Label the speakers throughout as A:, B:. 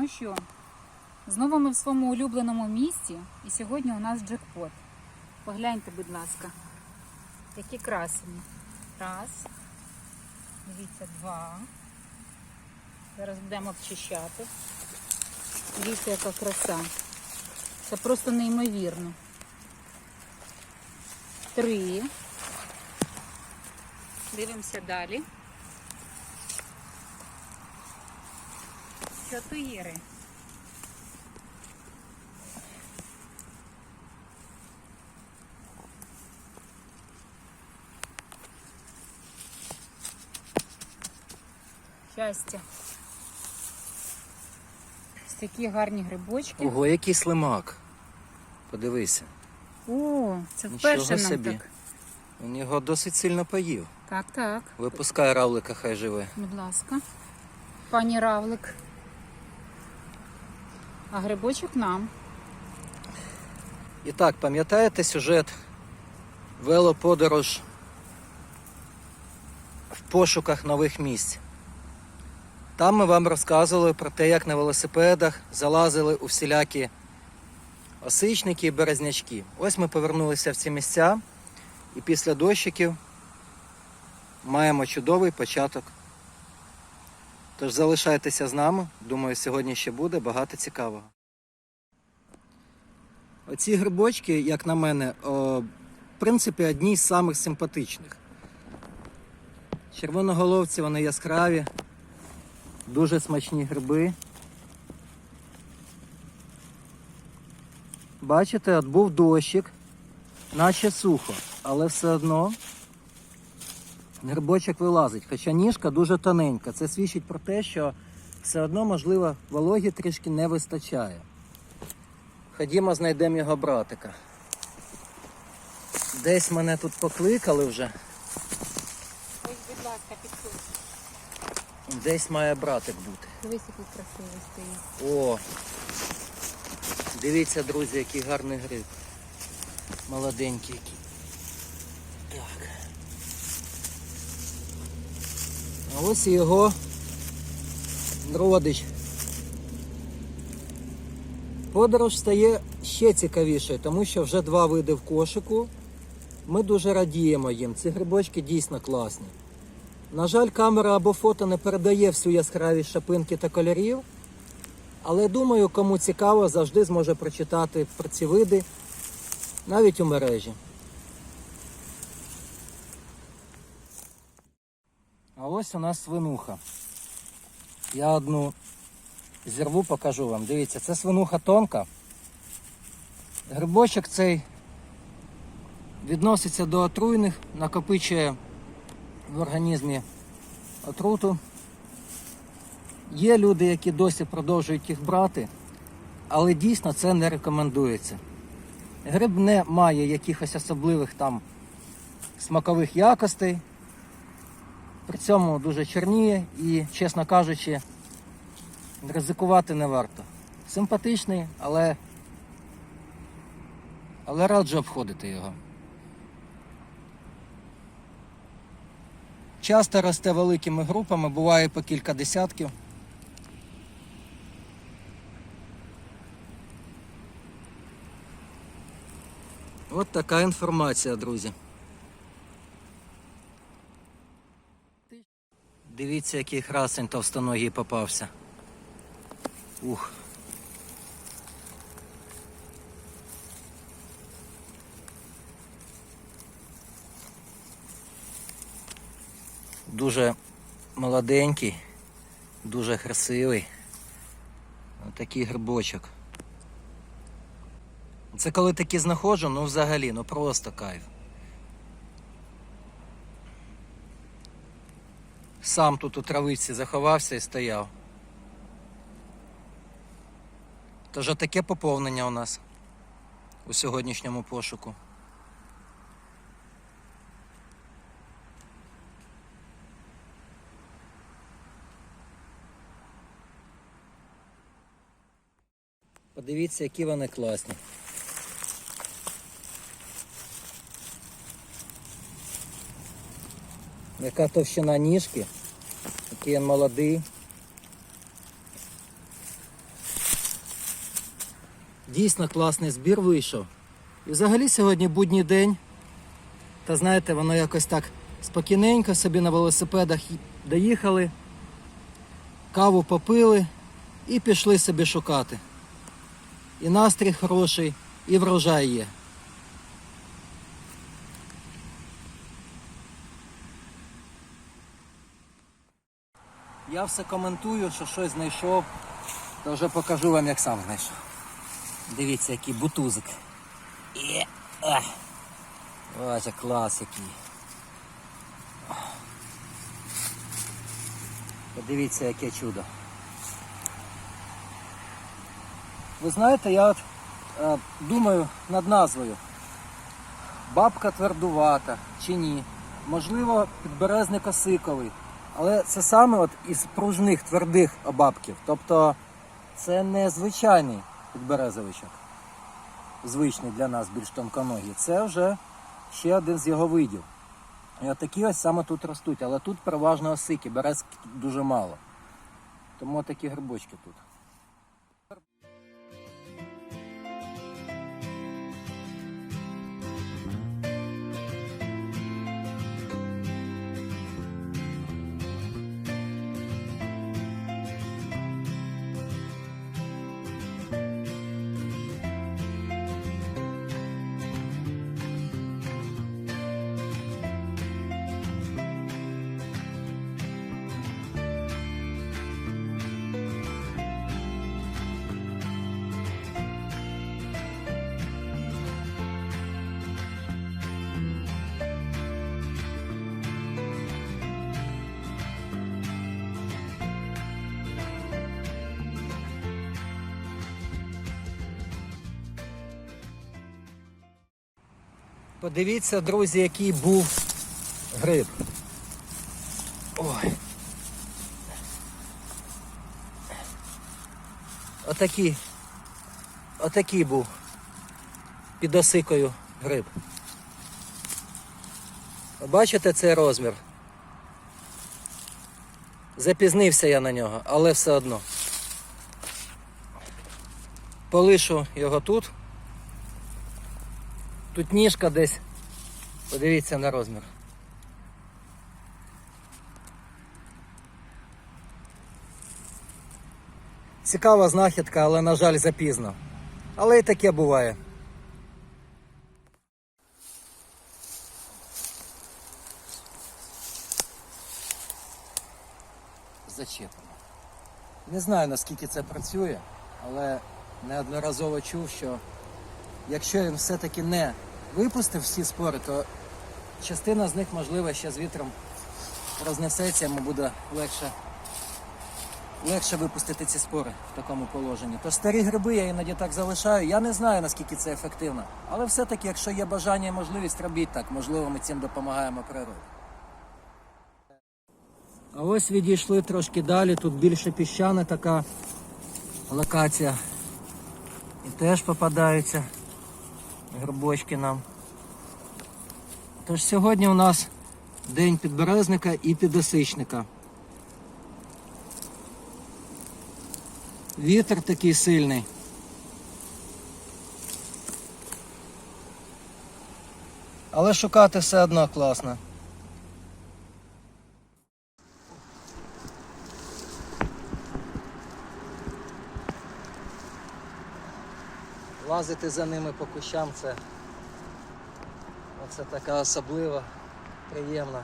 A: Ну що, знову ми в своєму улюбленому місці, і сьогодні у нас джекпот. Погляньте, будь ласка, які красені. Раз. Дивіться, два. Зараз будемо обчищати. Дивіться, яка краса. Це просто неймовірно. Три. Дивимося далі. Чотири. Щастя. Ось такі гарні грибочки.
B: Ого, який слимак. Подивися.
A: О, це
B: Нічого
A: вперше нам
B: собі.
A: так.
B: Він його досить сильно поїв.
A: Так, так.
B: Випускай равлика, хай живе.
A: Будь ласка. Пані Равлик. А грибочок нам.
B: І так, пам'ятаєте сюжет велоподорож в пошуках нових місць? Там ми вам розказували про те, як на велосипедах залазили у всілякі осичники і березнячки. Ось ми повернулися в ці місця, і після дощиків маємо чудовий початок. Тож залишайтеся з нами. Думаю, сьогодні ще буде багато цікавого. Оці грибочки, як на мене, о, в принципі, одні з самих симпатичних. Червоноголовці вони яскраві, дуже смачні гриби. Бачите, от був дощик, наче сухо, але все одно грибочок вилазить. Хоча ніжка дуже тоненька. Це свідчить про те, що все одно, можливо, вологі трішки не вистачає. Ходімо, знайдемо його братика. Десь мене тут покликали вже.
A: Ось, будь ласка, підходь.
B: Десь має братик бути.
A: Дивись, який красивий стоїть.
B: О! Дивіться, друзі, який гарний гриб. Молоденький який. Ось його родич. Подорож стає ще цікавішою, тому що вже два види в кошику. Ми дуже радіємо їм. Ці грибочки дійсно класні. На жаль, камера або фото не передає всю яскравість шапинки та кольорів. Але думаю, кому цікаво, завжди зможе прочитати про ці види навіть у мережі. Ось у нас свинуха. Я одну зірву, покажу вам. Дивіться, це свинуха тонка. Грибочок цей відноситься до отруйних, накопичує в організмі отруту. Є люди, які досі продовжують їх брати, але дійсно це не рекомендується. Гриб не має якихось особливих там смакових якостей, при цьому дуже чорніє і, чесно кажучи, ризикувати не варто. Симпатичний, але, але раджу обходити його. Часто росте великими групами, буває по кілька десятків. От така інформація, друзі. Дивіться, який красень товстоногий попався. Ух. Дуже молоденький, дуже красивий. Отакий грибочок. Це коли такі знаходжу, ну взагалі, ну просто кайф. Сам тут у травиці заховався і стояв. Тож таке поповнення у нас у сьогоднішньому пошуку. Подивіться, які вони класні. Яка товщина ніжки, який він молодий. Дійсно класний збір вийшов. І взагалі сьогодні будній день. Та знаєте, воно якось так спокійненько собі на велосипедах доїхали, каву попили і пішли собі шукати. І настрій хороший, і врожай є. Я все коментую, що щось знайшов, то вже покажу вам, як сам знайшов. Дивіться, який бутузик. І, а. Ось як клас який. Подивіться, яке чудо. Ви знаєте, я от е, думаю над назвою. Бабка твердувата чи ні. Можливо, підберезник осиковий. Але це саме от із пружних твердих бабків. Тобто це не звичайний підберезовичок, звичний для нас більш тонконогий. Це вже ще один з його видів. І от такі ось саме тут ростуть, але тут переважно осики, березки дуже мало. Тому такі грибочки тут. Подивіться, друзі, який був гриб. Ой. Отакий. Отакий був під осикою гриб. Бачите цей розмір? Запізнився я на нього, але все одно. Полишу його тут. Тут ніжка десь. Подивіться на розмір. Цікава знахідка, але, на жаль, запізно. Але і таке буває. Зачепимо. Не знаю наскільки це працює, але неодноразово чув, що якщо він все-таки не випустив всі спори, то частина з них, можливо, ще з вітром рознесеться, йому буде легше, легше випустити ці спори в такому положенні. То старі гриби я іноді так залишаю. Я не знаю, наскільки це ефективно. Але все-таки, якщо є бажання і можливість, робіть так. Можливо, ми цим допомагаємо природі. А ось відійшли трошки далі, тут більше піщана така локація. І теж попадаються грибочки нам. Тож сьогодні у нас день підберезника і підосичника. Вітер такий сильний. Але шукати все одно класно. Лазити за ними по кущам це, це така особлива, приємна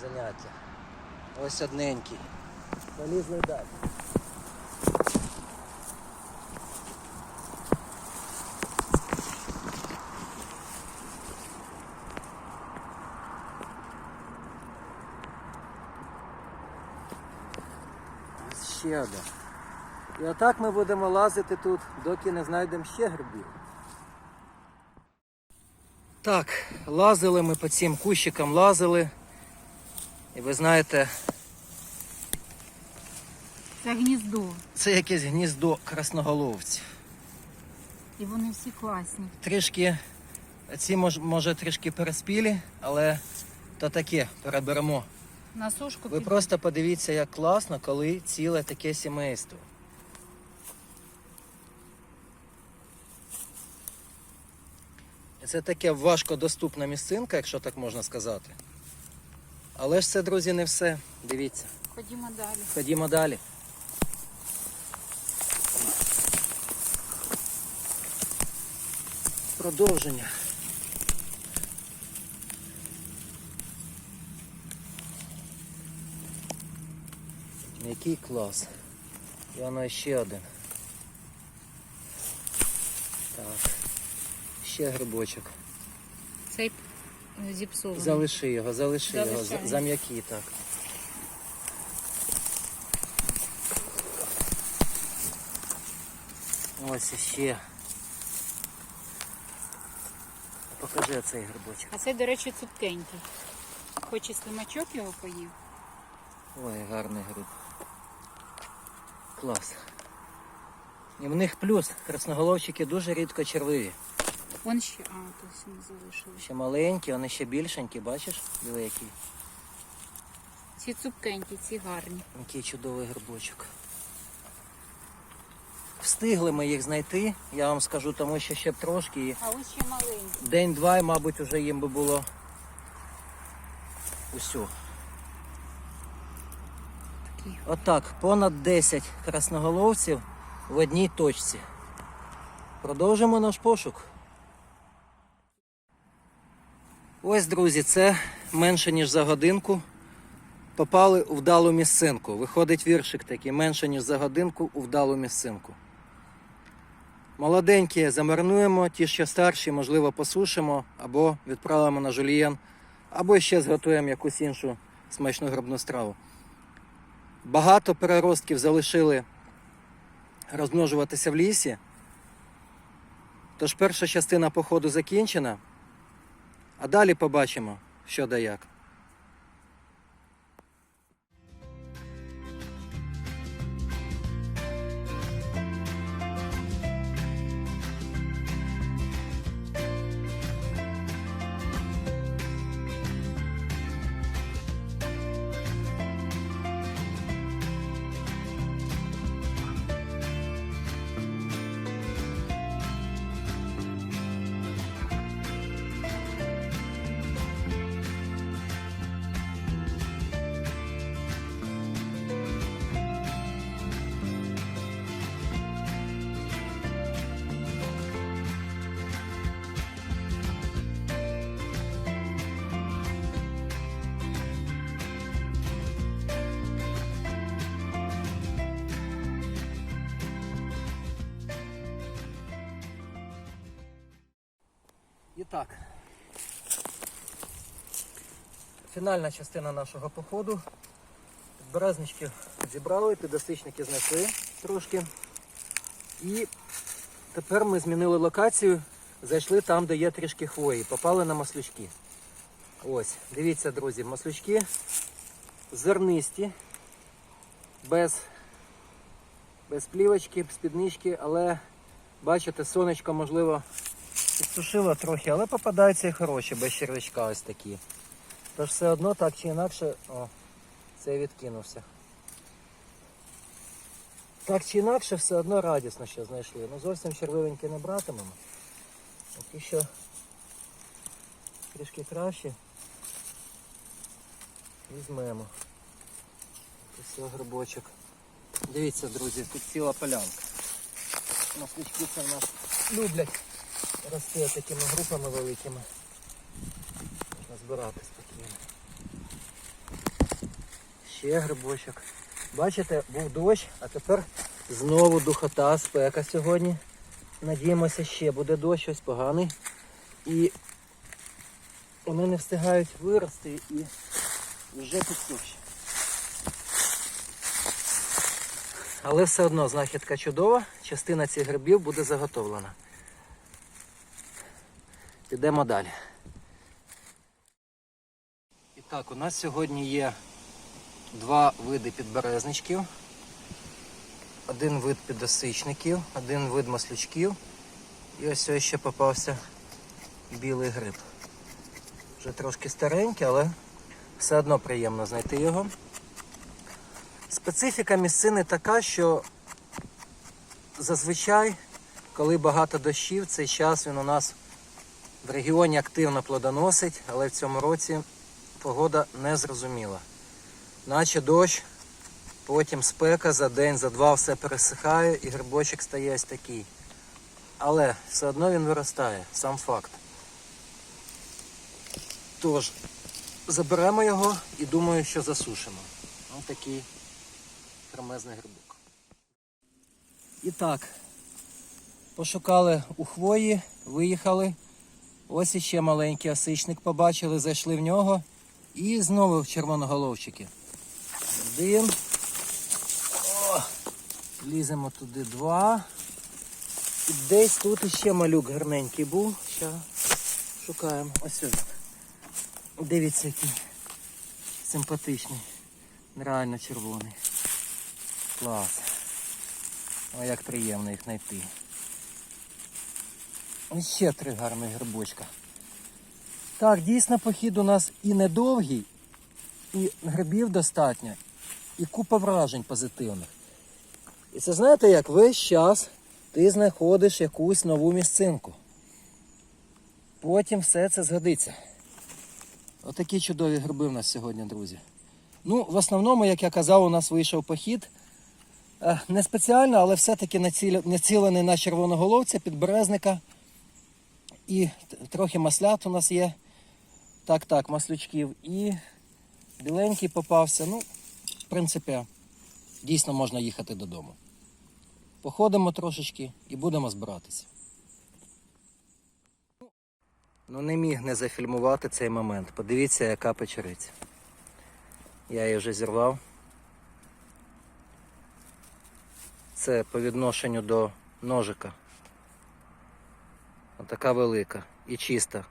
B: заняття. Ось одненький. Полізли далі. Ось Ще один. І отак ми будемо лазити тут, доки не знайдемо ще грибів. Так, лазили ми по цим кущикам, лазили. І ви знаєте,
A: Це гніздо.
B: це якесь гніздо красноголовців.
A: І вони всі класні.
B: Трішки, ці мож, може трішки переспілі, але то таке, переберемо.
A: На сушку
B: Ви
A: під-
B: просто подивіться, як класно, коли ціле таке сімейство. Це таке важкодоступна місцинка, якщо так можна сказати. Але ж це, друзі, не все. Дивіться.
A: Ходімо далі.
B: Ходімо далі. Продовження. Який клас. І воно ще один. Так. Ще грибочок.
A: Цей е, зіпсований.
B: Залиши його, залиши його.
A: Залишаємо.
B: за- Зам'який так. Ось іще. Покажи цей грибочок.
A: А це, до речі, цупкенький. Хоч і слимачок його поїв.
B: Ой, гарний гриб. Клас. І в них плюс. Красноголовчики дуже рідко червиві.
A: Вон ще, а, то все не залишилось.
B: Ще маленькі, вони ще більшенькі, бачиш? Диви.
A: Ці цупкенькі, ці гарні.
B: Який чудовий грибочок. Встигли ми їх знайти, я вам скажу, тому що ще б трошки і
A: А ось ще маленькі.
B: день-два, і, мабуть, вже їм би було усю.
A: Такі.
B: Отак, понад 10 красноголовців в одній точці. Продовжимо наш пошук. Ось, друзі, це менше ніж за годинку. Попали у вдалу місцинку. Виходить віршик такий, менше ніж за годинку у вдалу місцинку. Молоденькі замарнуємо, ті, що старші, можливо, посушимо, або відправимо на жульєн, або ще зготуємо якусь іншу смачну грибну страву. Багато переростків залишили розмножуватися в лісі. Тож перша частина походу закінчена, а далі побачимо, що да як. Так. Фінальна частина нашого походу. Березнички зібрали, підосичники знайшли трошки. І тепер ми змінили локацію, зайшли там, де є трішки хвої, попали на маслючки. Ось, дивіться, друзі, маслючки зернисті, без, без плівочки, спіднички, але бачите, сонечко можливо підсушило трохи, але попадаються і хороші, без червячка ось такі. Тож все одно так чи інакше, о, це відкинувся. Так чи інакше, все одно радісно, що знайшли. Ну зовсім червивенькі не братимемо. Ті, що трішки краще. Візьмемо. Ось грибочок. Дивіться, друзі, тут ціла полянка. Маслички це в нас люблять рости такими групами великими. Можна збирати спокійно. Ще грибочок. Бачите, був дощ, а тепер знову духота, спека сьогодні. Надіємося, ще буде дощ, ось поганий. І вони не встигають вирости і вже підсуші. Але все одно знахідка чудова, частина цих грибів буде заготовлена. Підемо далі. І так, у нас сьогодні є два види підберезничків, один вид підосичників, один вид маслючків. І ось ось ще попався білий гриб. Вже трошки старенький, але все одно приємно знайти його. Специфіка місцини така, що зазвичай, коли багато дощів, цей час він у нас В регіоні активно плодоносить, але в цьому році погода не зрозуміла. Наче дощ, потім спека за день, за два все пересихає і грибочок стає ось такий. Але все одно він виростає, сам факт. Тож, заберемо його і думаю, що засушимо. Ось такий кремезний грибок. І так, пошукали у хвої, виїхали. Ось іще маленький осичник побачили, зайшли в нього. І знову червоноголовчики. Один. О, ліземо туди два. І десь тут іще малюк гарненький був. Ще шукаємо. Ось він. Дивіться, який симпатичний. Реально червоний. Клас. О, як приємно їх знайти. І ще три гарних грибочка. Так, дійсно похід у нас і недовгий, і грибів достатньо, і купа вражень позитивних. І це знаєте як весь час ти знаходиш якусь нову місцинку. Потім все це згодиться. Отакі чудові гриби в нас сьогодні, друзі. Ну, в основному, як я казав, у нас вийшов похід. Е, Не спеціально, але все-таки націлений на червоноголовця, підберезника. І трохи маслят у нас є. Так, так, маслючків. І біленький попався. Ну, в принципі, дійсно можна їхати додому. Походимо трошечки і будемо збиратися. Ну, не міг не зафільмувати цей момент. Подивіться, яка печериця. Я її вже зірвав. Це по відношенню до ножика. Отака велика і чиста.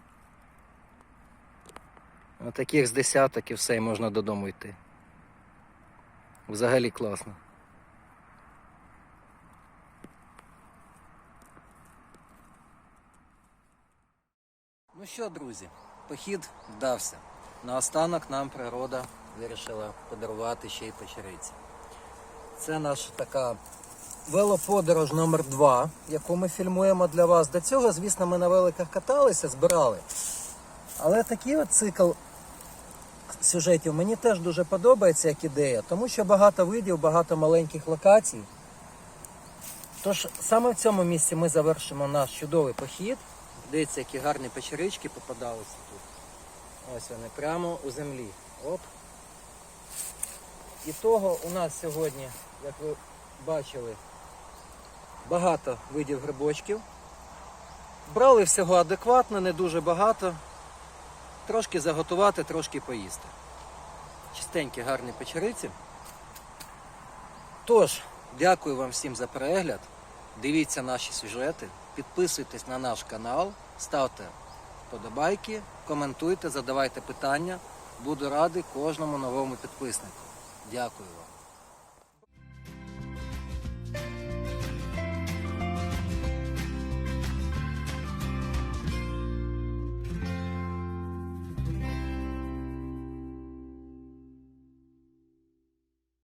B: Отаких з десяток і все, і можна додому йти. Взагалі класно. Ну що, друзі, похід вдався. Наостанок нам природа вирішила подарувати ще й печериці. Це наша така велоподорож номер 2 яку ми фільмуємо для вас. До цього, звісно, ми на великах каталися, збирали. Але такий от цикл сюжетів мені теж дуже подобається як ідея, тому що багато видів, багато маленьких локацій. Тож саме в цьому місці ми завершимо наш чудовий похід. Дивіться, які гарні печерички попадалися тут. Ось вони прямо у землі. Оп. І того у нас сьогодні, як ви бачили, багато видів грибочків. Брали всього адекватно, не дуже багато. Трошки заготувати, трошки поїсти. Чистенькі, гарні печериці. Тож, дякую вам всім за перегляд. Дивіться наші сюжети, підписуйтесь на наш канал, ставте вподобайки, коментуйте, задавайте питання. Буду радий кожному новому підписнику. Дякую вам.